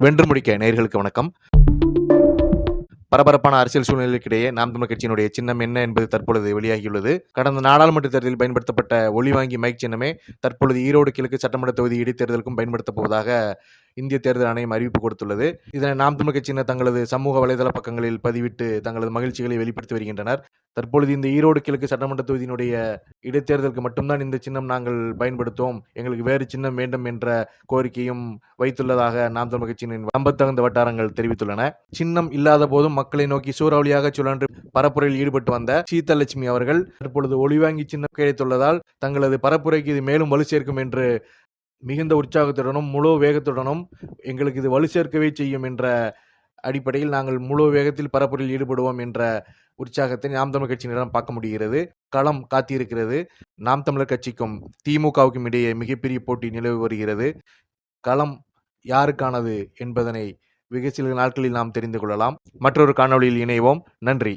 வென்று முடிக்க நேர்களுக்கு வணக்கம். பரபரப்பான அரசியல் சூழ்நிலைக்கிடையே நாம் தமிழ் கட்சியினுடைய சின்னம் என்ன என்பது தற்பொழுது வெளியாகியுள்ளது. கடந்த நாடாளுமன்ற தேர்தலில் பயன்படுத்தப்பட்ட ஒளி வாங்கி மைக் சின்னமே தற்பொழுது ஈரோடு கிழக்கு சட்டமன்ற தொகுதி இடைத்தேர்தலுக்கும் பயன்படுத்தப் போவதாக இந்திய தேர்தல் ஆணையம் அறிவிப்பு கொடுத்துள்ளது. இதனை நாம் தமிழ் கட்சியினர் தங்களது சமூக வலைதள பக்கங்களில் பதிவிட்டு தங்களது மகிழ்ச்சிகளை வெளிப்படுத்தி வருகின்றனர். தற்பொழுது இந்த ஈரோடு கிழக்கு சட்டமன்ற தொகுதியினுடைய இடைத்தேர்தலுக்கு மட்டும்தான் இந்த சின்னம் நாங்கள் பயன்படுத்துவோம். எங்களுக்கு வேறு சின்னம் வேண்டும் என்ற கோரிக்கையும் வைத்துள்ளதாக நாம் தமிழ் கட்சியின் நம்பத்தகுந்த வட்டாரங்கள் தெரிவித்துள்ளன. சின்னம் இல்லாத போதும் மக்களை நோக்கி சூறாவளியாக சுழன்று பரப்புரையில் ஈடுபட்டு வந்த சீதலட்சுமி அவர்கள் தற்பொழுது ஒளிவாங்கி சின்னம் கிடைத்துள்ளதால் தங்களது பரப்புரைக்கு இது மேலும் வலு சேர்க்கும் என்று மிகுந்த உற்சாகத்துடனும் முழு வேகத்துடனும் எங்களுக்கு இது வலு சேர்க்கவே செய்யும் என்ற அடிப்படையில் நாங்கள் முழு வேகத்தில் பரப்புரையில் ஈடுபடுவோம் என்ற உற்சாகத்தை நாம் தமிழர் கட்சியினரிடம் பார்க்க முடிகிறது. களம் காத்திருக்கிறது. நாம் தமிழர் கட்சிக்கும் திமுகவுக்கும் இடையே மிகப்பெரிய போட்டி நிலவி வருகிறது. களம் யாருக்கானது என்பதனை வெகு சில நாட்களில் நாம் தெரிந்து கொள்ளலாம். மற்றொரு காணொளியில் இணைவோம். நன்றி.